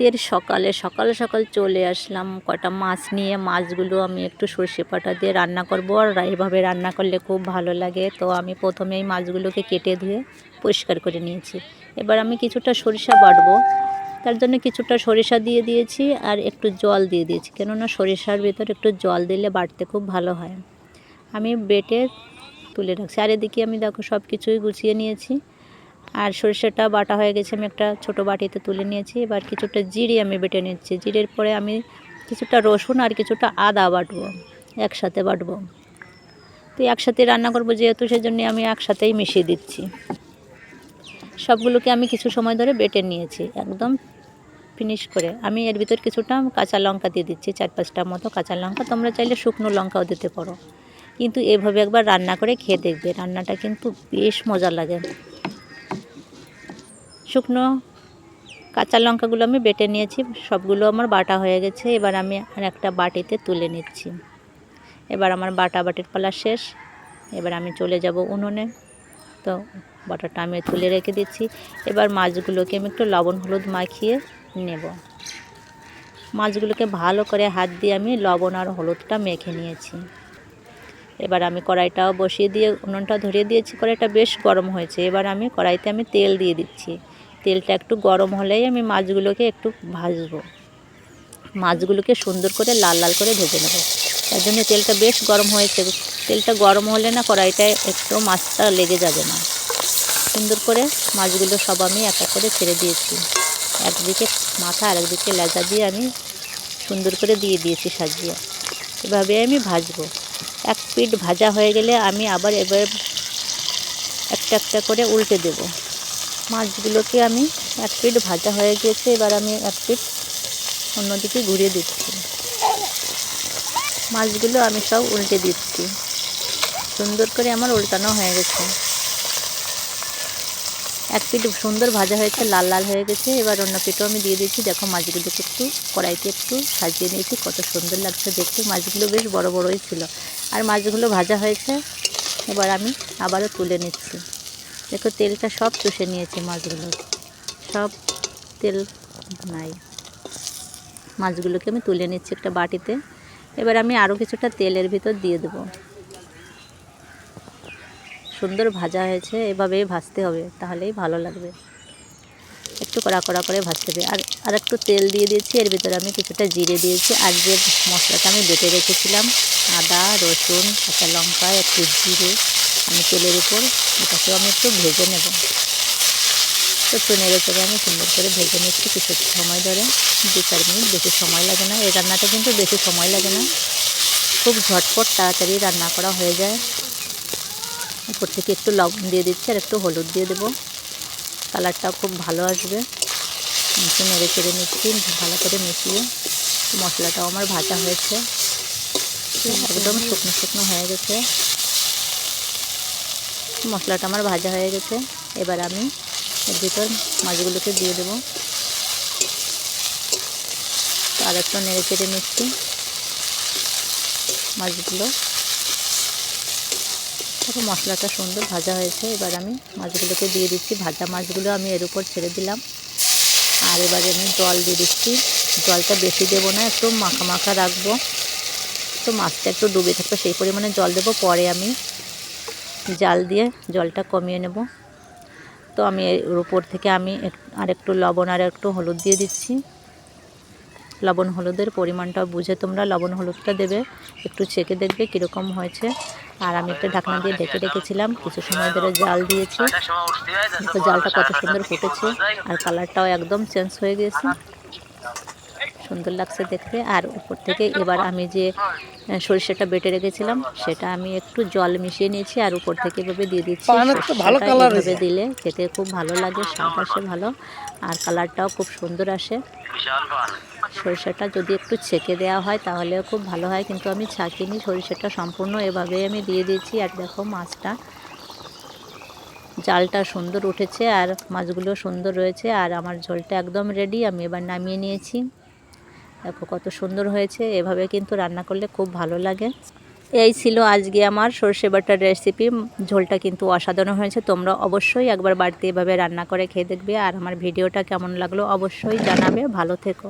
শীতের সকালে, সকাল সকাল চলে আসলাম কটা মাছ নিয়ে। মাছগুলো আমি একটু সর্ষে পাটা দিয়ে রান্না করব আর এইভাবে রান্না করলে খুব ভালো লাগে। তো আমি প্রথমে এই মাছগুলোকে কেটে ধুয়ে পরিষ্কার করে নিয়েছি। এবার আমি কিছুটা সরিষা বাটবো। তার জন্য কিছুটা সরিষা দিয়ে দিয়েছি আর একটু জল দিয়ে দিয়েছি। কেননা সরিষার ভেতর একটু জল দিলে বাটতে খুব ভালো হয়। আমি বেটে তুলে রাখছি। আর এদিকে আমি দেখো সব কিছুই গুছিয়ে নিয়েছি। আর সরষেটা বাটা হয়ে গেছে, আমি একটা ছোট বাটিতে তুলে নিয়েছি। এবার কিছুটা জিরে আমি বেটে নিচ্ছি। জিরের পরে আমি কিছুটা রসুন আর কিছুটা আদা বাটবো, একসাথে বাটবো। তো একসাথে রান্না করব যেহেতু, সেজন্য আমি একসাথেই মিশিয়ে দিচ্ছি। সবগুলোকে আমি কিছু সময় ধরে বেটে নিয়েছি, একদম ফিনিশ করে। আমি এর ভিতর কিছুটা কাঁচা লঙ্কা দিয়ে দিচ্ছি, চার পাঁচটা মতো কাঁচা লঙ্কা। তোমরা চাইলে শুকনো লঙ্কাও দিতে পারো। কিন্তু এভাবে একবার রান্না করে খেয়ে দেখবে, রান্নাটা কিন্তু বেশ মজা লাগে। শুকনো কাঁচা লঙ্কাগুলো আমি বেটে নিয়েছি, সবগুলো আমার বাটা হয়ে গেছে। এবার আমি আর একটা বাটিতে তুলে নিচ্ছি। এবার আমার বাটা বাটির পালা শেষ। এবার আমি চলে যাব উনুনে। তো বাটাটা আমি তুলে রেখে দিচ্ছি। এবার মাছগুলোকে আমি একটু লবণ হলুদ মাখিয়ে নেব। মাছগুলোকে ভালো করে হাত দিয়ে আমি লবণ আর হলুদটা মেখে নিয়েছি। এবার আমি কড়াইটাও বসিয়ে দিয়ে উনুনটা ধরিয়ে দিয়েছি। কড়াইটা বেশ গরম হয়েছে। এবার আমি কড়াইতে আমি তেল দিয়ে দিচ্ছি। তেলটা একটু গরম হলেই আমি মাছগুলোকে একটু ভাজবো। মাছগুলোকে সুন্দর করে লাল লাল করে ভেজে নেব। তার জন্য তেলটা বেশ গরম হয়েছে। তেলটা গরম হলে না কড়াইটায় একটু মাছটা লেগে যাবে না। সুন্দর করে মাছগুলো সব আমি এক করে ছেড়ে দিয়েছি। একদিকে মাথা আর একদিকে লেজা দিয়ে আমি সুন্দর করে দিয়ে দিয়েছি সাজিয়ে। এভাবে আমি ভাজবো। এক পিঠ ভাজা হয়ে গেলে আমি আবার এবার একটা একটা করে উল্টে দেব। মাছগুলোকে আমি এক পিঠ ভাজা হয়ে গিয়েছে, এবার আমি এক পিঠ অন্যদিকে ঘুরিয়ে দিচ্ছি। মাছগুলো আমি সব উল্টে দিচ্ছি। সুন্দর করে আমার উল্টানো হয়ে গেছে। এক পিঠ সুন্দর ভাজা হয়েছে, লাল লাল হয়ে গেছে। এবার অন্য পিঠও আমি দিয়ে দিচ্ছি দেখো মাছগুলোকে একটু কড়াইতে একটু সাজিয়ে নিয়েছি। কত সুন্দর লাগছে দেখতে। মাছগুলো বেশ বড় বড়ই ছিল। আর মাছগুলো ভাজা হয়েছে, এবার আমি আবারও তুলে নিচ্ছি। দেখো, তেলটা সব চষে নিয়েছি মাছগুলো। সব তেল নাই। মাছগুলোকে আমি তুলে নিচ্ছি একটা বাটিতে। এবার আমি আরও কিছুটা তেলের ভিতর দিয়ে দেবো। সুন্দর ভাজা হয়েছে এভাবেই ভাজতে হবে, তাহলেই ভালো লাগবে। একটু কড়া কড়া করে ভাজতে হবে। আর আর একটু তেল দিয়ে দিয়েছি, এর ভিতরে আমি কিছুটা জিরে দিয়েছি। আর যে মশলাটা আমি বেটে রেখেছিলাম, আদা, রসুন কাঁচা লঙ্কা, একটু জিরে আমি তেলের উপর এটাকেও আমি একটু ভেজে নেব। একটু নেড়ে চেড়ে আমি সুন্দর করে ভেজে নিচ্ছি কিছু সময় ধরে। দু চার মিনিট বেশি সময় লাগে না। এই রান্নাটা কিন্তু বেশি সময় লাগে না। খুব ঝটপট তাড়াতাড়ি রান্না করা হয়ে যায়। উপর থেকে একটু লবণ দিয়ে দিচ্ছি আর একটু হলুদ দিয়ে দেবো। কালারটাও খুব ভালো আসবে। একটু নেড়ে চেড়ে নিচ্ছি, ভালো করে মিশিয়ে মশলাটাও আমার ভাজা হয়েছে। একদম শুকনো শুকনো হয়ে গেছে। মশলাটা আমার ভাজা হয়ে গেছে। এবার আমি এর ভিতর মাছগুলোকে দিয়ে দেবো। আর একটু নেড়ে চেড়ে নিচ্ছি মাছগুলো। দেখো মশলাটা সুন্দর ভাজা হয়েছে। এবার আমি মাছগুলোকে দিয়ে দিচ্ছি। ভাজা মাছগুলো আমি এর উপর ছেড়ে দিলাম। আর এবারে আমি জল দিয়ে দিচ্ছি। জলটা বেশি দেবো না, একটু মাখা মাখা রাখব। তো মাছটা একটু ডুবে থাকবে, সেই পরিমাণে জল দেবো। পরে আমি জাল দিয়ে জলটা কমিয়ে নেব। তো আমি এর উপর থেকে আমি আর একটু লবণ আর একটু হলুদ দিয়ে দিচ্ছি। লবণ হলুদের পরিমাণটা বুঝে তোমরা লবণ হলুদটা দেবে, একটু চেকে দেখবে কীরকম হয়েছে। আর আমি একটা ঢাকনা দিয়ে ঢেকে রেখেছিলাম, কিছু সময় ধরে জাল দিয়েছি। তো জালটা কত সুন্দর ফুটেছে, আর কালারটাও একদম চেঞ্জ হয়ে গিয়েছে সুন্দর লাগছে দেখতে। আর উপর থেকে এবার আমি যে সরিষাটা বেটে রেখেছিলাম সেটা আমি একটু জল মিশিয়ে নিয়েছি আর উপর থেকে এভাবে দিয়ে দিচ্ছি। এভাবে দিলে খেতে খুব ভালো লাগে স্বাদ আসে ভালো। আর কালারটাও খুব সুন্দর আসে। সরিষাটা যদি একটু ছেঁকে দেওয়া হয় তাহলে খুব ভালো হয় কিন্তু আমি ছাঁকিনি সরিষাটা সম্পূর্ণ এভাবে আমি দিয়ে দিয়েছি। আর দেখো মাছটা জালটা সুন্দর উঠেছে আর মাছগুলো সুন্দর রয়েছে। আর আমার ঝোলটা একদম রেডি আমি এবার নামিয়ে নিয়েছি। দেখো কত সুন্দর হয়েছে, এভাবে কিন্তু রান্না করলে খুব ভালো লাগে। এই ছিল আজকে আমার সর্ষে বাটার রেসিপি ঝোলটা কিন্তু অসাধারণ হয়েছে, তোমরা অবশ্যই একবার বাড়িতে এভাবে রান্না করে খেয়ে দেখবে, আর আমার ভিডিওটা কেমন লাগল অবশ্যই জানাবে, ভালো থেকো।